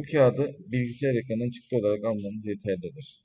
Bu kağıdı bilgisayar ekranından çıktı olarak almanız yeterlidir.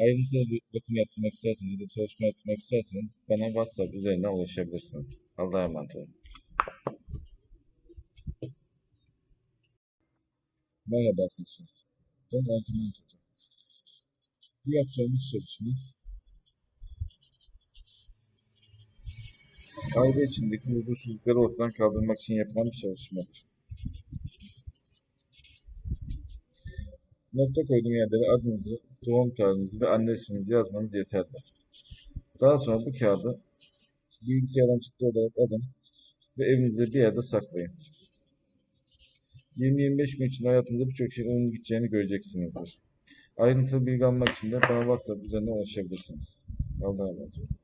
Ayrıntılı bir bakım yaptırmak isterseniz ya da çalışma yaptırmak isterseniz bana WhatsApp üzerinden ulaşabilirsiniz. Allah'a emanet olun. Merhaba arkadaşlar. Ben Ercüment Hoca. Bu yapacağımız çalışma aile içindeki huzursuzlukları ortadan kaldırmak için yapılan bir çalışmadır. Nokta koyduğum yerlere adınızı, doğum tarihinizi ve anne isminizi yazmanız yeterli. Daha sonra bu kağıdı bilgisayardan çıktı olarak alın ve evinizde bir yerde saklayın. 20-25 gün içinde hayatınızda birçok şeyin olumlu gideceğini göreceksinizdir. Ayrıntılı bilgi almak için de bana WhatsApp üzerinden ulaşabilirsiniz. Allah'a emanet olun.